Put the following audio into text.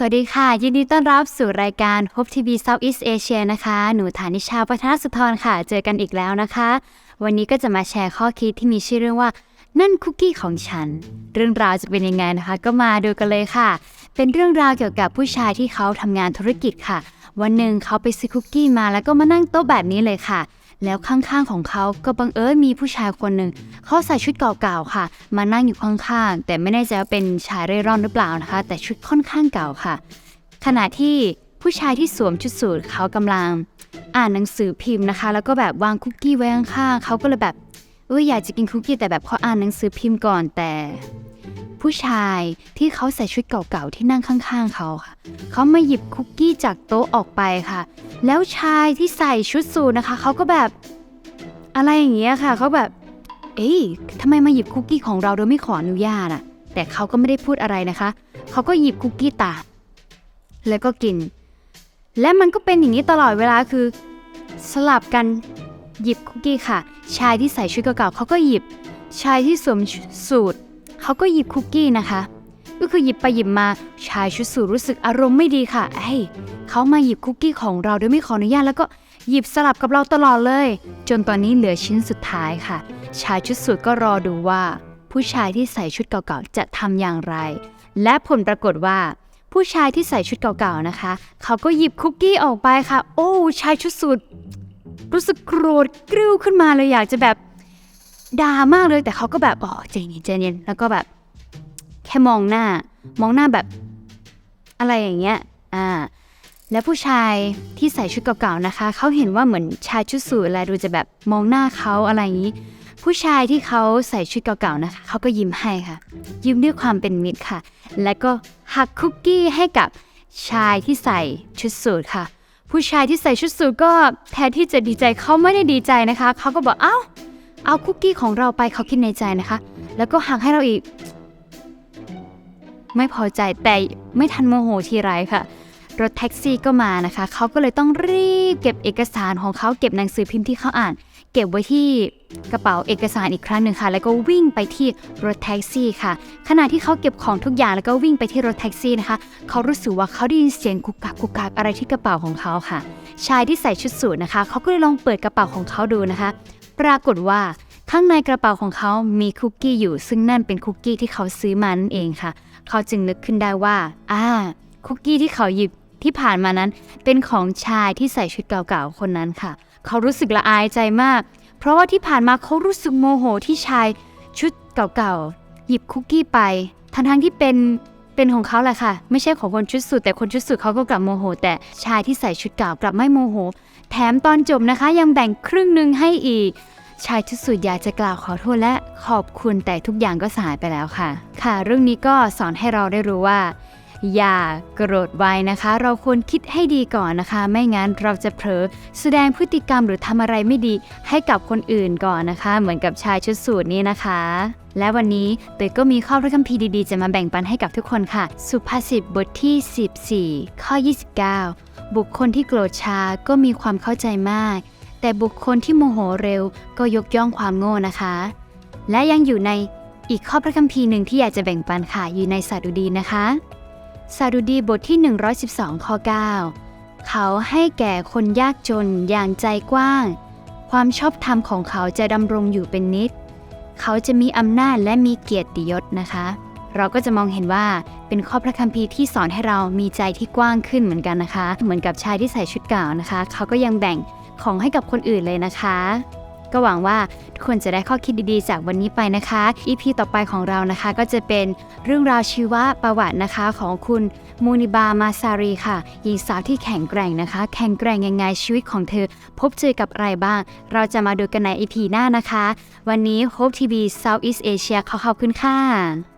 สวัสดีค่ะ ยินดีต้อนรับสู่รายการ Hope TV Southeast Asia นะคะ หนูฐานิชาพัฒนสุธรค่ะ เจอกันอีกแล้วนะคะ วันนี้ก็จะมาแชร์ข้อคิดที่มีชื่อเรื่องว่า นั่นคุกกี้ของฉัน เรื่องราวจะเป็นยังไงนะคะ ก็มาดูกันเลยค่ะ เป็นเรื่องราวเกี่ยวกับผู้ชายที่เขาทำงานธุรกิจค่ะ วันหนึ่งเขาไปซื้อคุกกี้มาแล้วก็มานั่งโต๊ะแบบนี้เลยค่ะ แล้วข้างๆของเขาก็บังเอิญมีผู้ชายคนหนึ่งเขาใส่ชุดเก่าๆค่ะ มานั่งอยู่ข้างๆ แต่ไม่แน่ใจว่าเป็นชายเร่ร่อนหรือเปล่านะคะ แต่ชุดค่อนข้างเก่าค่ะ ขณะที่ผู้ชายที่สวมชุดสูทเขากำลัง อ่านหนังสือพิมพ์นะคะ แล้วก็แบบวางคุกกี้ไว้ข้างๆเขาก็เลยแบบเอออยากจะกินคุกกี้แต่แบบขออ่านหนังสือพิมพ์ก่อนแต่ ผู้ชายที่เขาใส่ชุดเก่าๆที่นั่งข้างๆเขาค่ะ เขามาหยิบคุกกี้จากโต๊ะออกไปค่ะ แล้วชายที่ใส่ชุดสูทนะคะ เขาก็แบบอะไรอย่างเงี้ยค่ะ เขาแบบ เอ้ยทำไมมาหยิบคุกกี้ของเราโดยไม่ขออนุญาตอะแต่เขาก็ไม่ได้พูดอะไรนะคะ เขาก็หยิบคุกกี้ตา แล้วก็กิน และมันก็เป็นอย่างนี้ตลอดเวลาคือ สลับกันหยิบคุกกี้ค่ะ ชายที่ใส่ชุดเก่าๆเขาก็หยิบ ชายที่สวมสูท เขาก็หยิบคุกกี้นะคะ ก็คือหยิบไปหยิบมาชายชุดสูทรู้สึกอารมณ์ไม่ดีค่ะเฮ้ยเขามาหยิบคุกกี้ของเราโดยไม่ขออนุญาตแล้วก็หยิบสลับกับเราตลอดเลย จนตอนนี้เหลือชิ้นสุดท้ายค่ะ ชายชุดสูทก็รอดูว่า ผู้ชายที่ใส่ชุดเก่าๆจะทำอย่างไร และผลปรากฏว่า ผู้ชายที่ใส่ชุดเก่าๆนะคะ เขาก็หยิบคุกกี้ออกไปค่ะ โอ้ชายชุดสูทรู้สึกโกรธกริ้วขึ้นมาเลยอยากจะแบบ ด่ามากเลยแต่เขาก็แบบอ๋อใจเย็นใจเย็นแล้วก็แบบ แค่มองหน้า มองหน้าแบบอะไรอย่างเงี้ยอ่าแล้วผู้ชายที่ใส่ชุดเก่าๆนะคะ เขาเห็นว่าเหมือนชายชุดสูทอะไรดูจะแบบมองหน้าเขาอะไรอย่างนี้ ผู้ชายที่เขาใส่ชุดเก่าๆนะคะเขาก็ยิ้มให้ค่ะ ยิ้มด้วยความเป็นมิตรค่ะ และก็หักคุกกี้ให้กับชายที่ใส่ชุดสูทค่ะ ผู้ชายที่ใส่ชุดสูทก็แทนที่จะดีใจเขาไม่ได้ดีใจนะคะเขาก็บอกเอ้า เอาคุกกี้ของเราไปเขาคิดในใจนะคะ แล้วก็หักให้เราอีก ไม่พอใจแต่ไม่ทันโมโหทีไรค่ะ รถแท็กซี่ก็มานะคะ เขาก็เลยต้องรีบเก็บเอกสารของเขาเก็บหนังสือพิมพ์ที่เขาอ่าน เก็บไว้ที่กระเป๋าเอกสารอีกครั้งหนึ่งค่ะ แล้วก็วิ่งไปที่รถแท็กซี่ค่ะ ขณะที่เขาเก็บของทุกอย่างแล้วก็วิ่งไปที่รถแท็กซี่นะคะ เขารู้สึกว่าเขาได้ยินเสียงกุกกักกุกกักอะไรที่กระเป๋าของเขาค่ะ ชายที่ใส่ชุดสูทนะคะ เขาก็เลยลองเปิดกระเป๋าของเขาดูนะคะ ปรากฏว่าข้างในกระเป๋าของเขามีคุกกี้อยู่ ซึ่งนั่นเป็นคุกกี้ที่เขาซื้อมานั่นเองค่ะ เขาจึงนึกขึ้นได้ว่าอ่าคุกกี้ที่เขาหยิบที่ผ่านมานั้น เป็นของชายที่ใส่ชุดเก่าๆคนนั้นค่ะ เขารู้สึกละอายใจมาก เพราะว่าที่ผ่านมาเขารู้สึกโมโหที่ชายชุดเก่าๆหยิบคุกกี้ไปทั้งๆที่เป็นเป็นของเขาแหละค่ะ ไม่ใช่ของคนชุดสูทแต่คนชุดสูทเขาก็กลับโมโห แต่ชายที่ใส่ชุดเก่ากลับไม่โมโห แถมตอนจบนะคะยังแบ่งครึ่งหนึ่งให้อีก ชายชุดสูทอยากจะกล่าวขอโทษและขอบคุณแต่ทุกอย่างก็สายไปแล้วค่ะ ค่ะ เรื่องนี้ก็สอนให้เราได้รู้ว่า อย่าโกรธไว้นะคะ เราควรคิดให้ดีก่อนนะคะ ไม่งั้นเราจะเผลอแสดงพฤติกรรมหรือทำอะไรไม่ดีให้กับคนอื่นก่อนนะคะ เหมือนกับชายชุดสูทนี้นะคะ และวันนี้เตยก็มีข้อพระคัมภีร์ดีๆ จะมาแบ่งปันให้กับทุกคนค่ะ สุภาษิตบทที่ 14 ข้อ 29 บุคคลที่โกรธช้าก็มีความเข้าใจมาก แต่บุคคลที่โมโหเร็วก็ยกย่องความโง่นะคะ และยังอยู่ในอีกข้อพระคัมภีร์หนึ่งที่อยากจะแบ่งปันค่ะอยู่ในสดุดีนะคะสดุดีบทที่ 112 ข้อ 9 เขาให้แก่คนยากจนอย่างใจกว้าง ความชอบธรรมของเขาจะดำรงอยู่เป็นนิจ เขาจะมีอำนาจและมีเกียรติยศนะคะ เราก็จะมองเห็นว่าเป็นข้อพระคัมภีร์ที่สอนให้เรามีใจที่กว้างขึ้นเหมือนกันนะคะ เหมือนกับชายที่ใส่ชุดเก่านะคะ เขาก็ยังแบ่งของให้กับคนอื่นเลยนะคะ ก็หวังว่าทุกคนจะได้ข้อคิดดีๆ จากวันนี้ไปนะคะ EP ต่อไปของเรานะคะก็จะเป็นเรื่องราวชีวประวัตินะคะของคุณมูนิบามาซารีค่ะหญิงสาวที่แข็งแกร่งนะคะ แข็งแกร่งยังไงชีวิตของเธอ พบเจอกับอะไรบ้าง เราจะมาดูกันใน EP หน้านะคะ วันนี้ Hope TV Southeast Asia ขอขอบคุณค่ะ